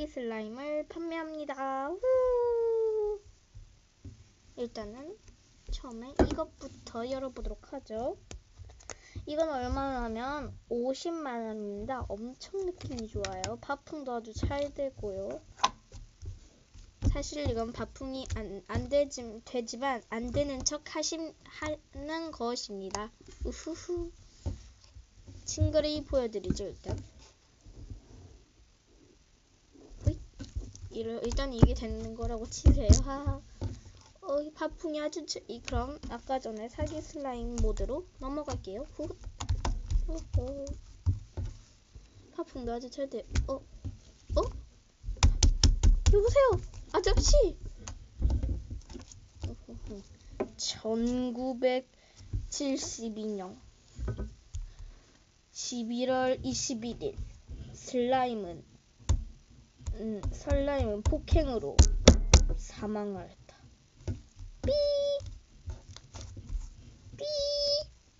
사기 슬라임을 판매합니다. 후! 일단은 처음에 이것부터 열어보도록 하죠. 이건 얼마냐면 50만 원입니다. 엄청 느낌이 좋아요. 바풍도 아주 잘 되고요. 사실 이건 바풍이 안, 안 되지, 되지만 안 되는 척 하신, 하는 것입니다. 우후후. 친구를 보여드리죠, 일단. 호잇. 이러, 일단 이게 되는 거라고 치세요. 하하. 어, 이 바풍이 아주 저- 이 그럼 아까 전에 사기 슬라임 모드로 넘어갈게요. 후. 후후. 바풍도 아주 잘 돼. 어? 어? 여보세요. 아저씨. 후후후. 1972년 11월 21일 슬라임은 음, 슬라임은 폭행으로 사망하였다. 삐! 삐!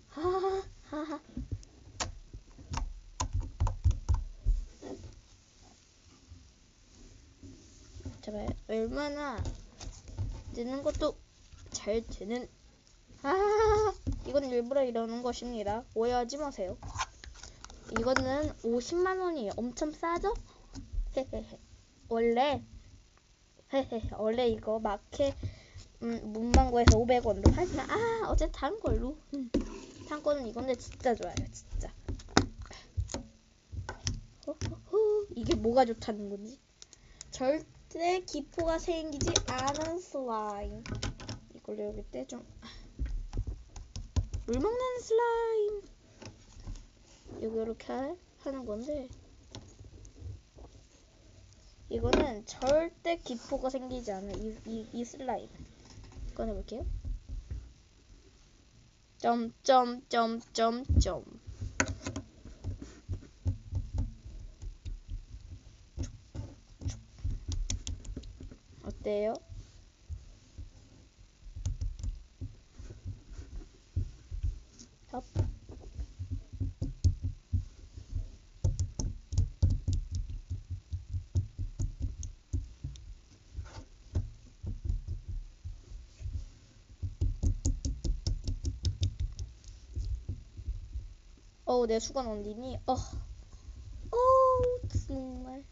하하하. 하하. 제발 얼마나 느는 것도 잘 되는 아 이건 일부러 이러는 것입니다. 오해하지 마세요. 이거는 50만 원이에요. 엄청 싸죠? 원래 헤헤헤. 원래 이거 마켓 음, 문방구에서 500원도 하지만 아 어제 단 걸로 음. 단 거는 이건데 진짜 좋아요. 진짜. 호호호. 이게 뭐가 좋다는 건지. 절대 기포가 생기지 않은 슬라임. 이걸로 여기 때좀 물 먹는 슬라임. 여기 이렇게 하- 하는 건데 이거는 절대 기포가 생기지 않은 이, 이, 이 슬라임. 꺼내볼게요. 점점점점점. 어때요? 어우, 내 수건 어디니? 어. 어우, 정말.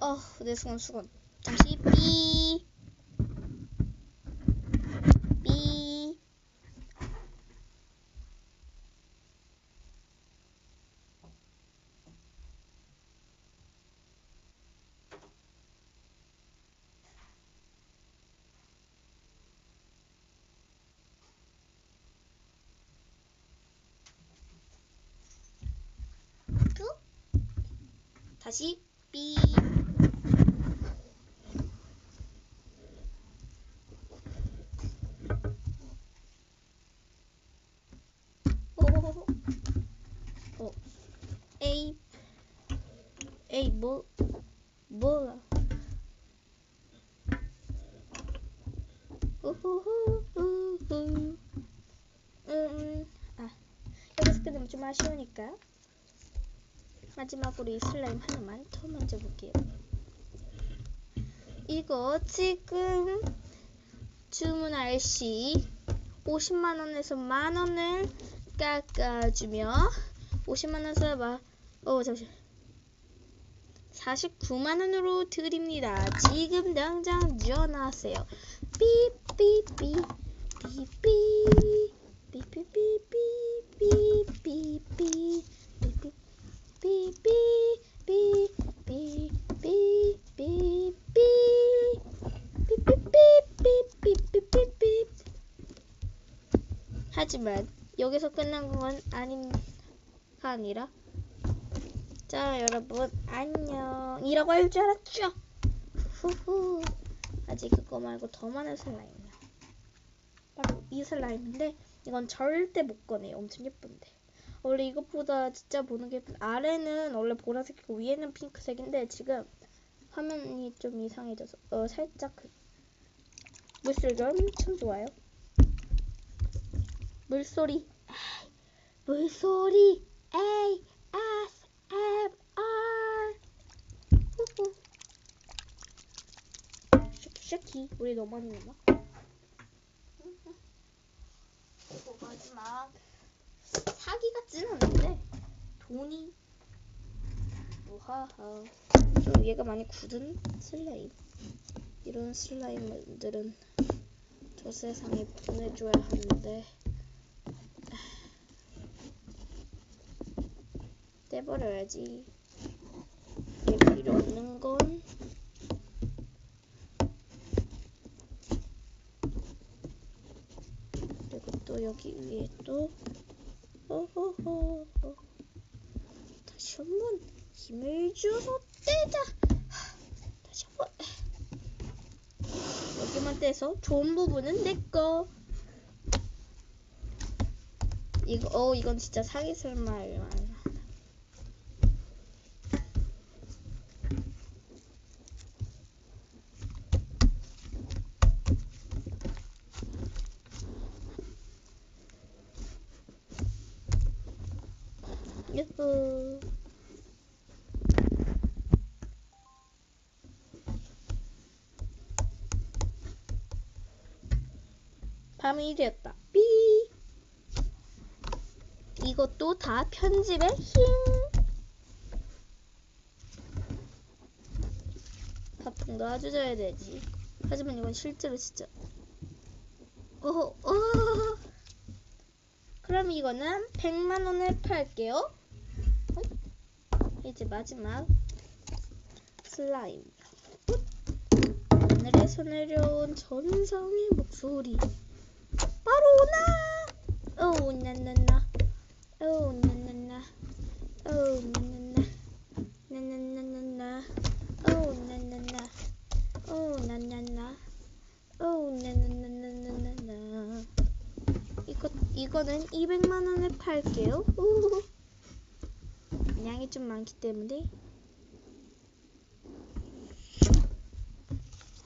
어, 내 수건, 수건. 잠시, 삐. 삐. 다시, 삐. 오호호호. 어. 에이. 에이, 뭐, 뭐야. 우후후, 우후. 음, 아. 여기서 끝내면 좀 아쉬우니까. 마지막으로 이 슬라임 하나만 더 만져볼게요. 이거 지금 주문할 시 50만 원에서 만 원을 깎아주며 50만 원 써봐. 어 잠시. 49만 원으로 드립니다. 지금 당장 전화하세요. 삐삐삐 삐삐 삐삐삐삐삐삐삐 삐 삐삐삐삐삐삐삐삐삐삐삐삐삐삐삐삐삐삐 하지만 여기서 끝난 건 아닌가 아니라 자 여러분 안녕 이라고 할줄 알았죠? 후후 아직 그거 말고 더 많은 슬라임이요 바로 이 슬라임인데 이건 절대 못 꺼내요 엄청 예쁜데 원래 이것보다 진짜 보는 게 아래는 원래 보라색이고 위에는 핑크색인데 지금 화면이 좀 이상해져서 어 살짝 그 물소리가 참 좋아요. 물소리. 물소리. ASMR 슈키 우리 너무 많이 먹나? 그리고 마지막 사기같이 돈이 우하하. 좀 얘가 많이 굳은 슬라임. 이런 슬라임들은 저 세상에 보내줘야 하는데. 떼버려야지. 얘 필요 없는 건. 그리고 또 여기 위에 또. 호호호 한번 힘을 줘서 떼자 하, 다시 한번. 여기만 떼서 좋은 부분은 내꺼 이거 어 이건 진짜 사기 설마만 유후 밤이 되었다. 삐. 이것도 다 편집의 힘. 아주 져야 되지. 하지만 이건 실제로 진짜. 오호, 오. 그럼 이거는 100만 원에 팔게요. 어이? 이제 마지막 슬라임. 오늘의 손으려온 전성의 목소리. 오 나나나. 오 나나나. 오 나나나. 나나나나나. 오 나나나. 오 나나나. 오 나나나나나나. 이거 이거는 200만 원에 팔게요. 우. 양이 좀 많기 때문에.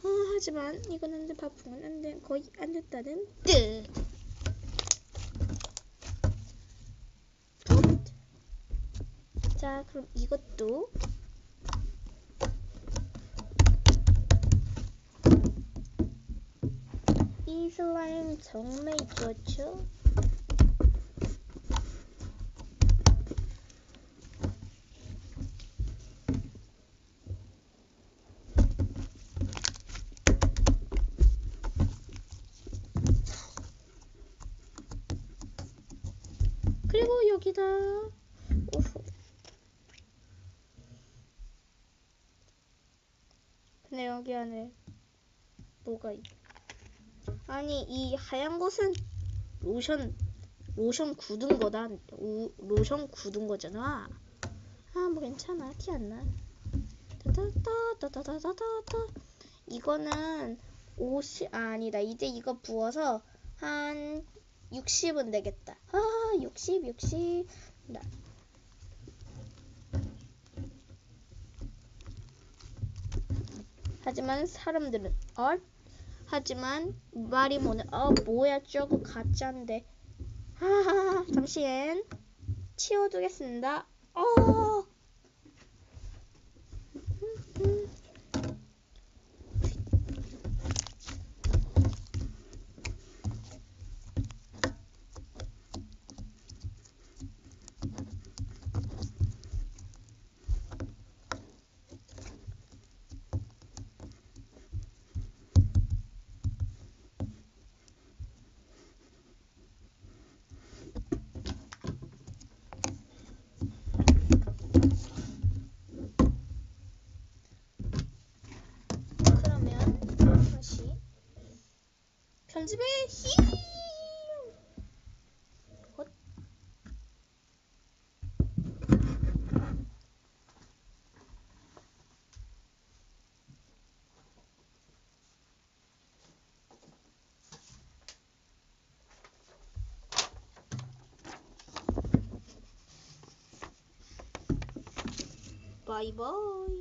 아, 하지만 이거는 내 바풍은 안 돼, 거의 안 됐다는 뜻. 자, 그럼 이것도 이 슬라임 정말 좋죠? 그리고 여기다 오호. 근데 여기 안에 뭐가 있? 아니 이 하얀 것은 로션 로션 굳은 거다. 우, 로션 굳은 거잖아. 아 뭐 괜찮아 티 안 나. 따다다다다다다다 이거는 50 아, 아니다 이제 이거 부어서 한 60은 되겠다. 아, 60, 60. 나. 하지만 사람들은 어? 하지만 말이 뭐네. 어, 뭐야 저거 가짜인데. 하하하. 잠시엔 치워두겠습니다. 어. 그러면 다시 편 집의 힘. 헛. 바이바이.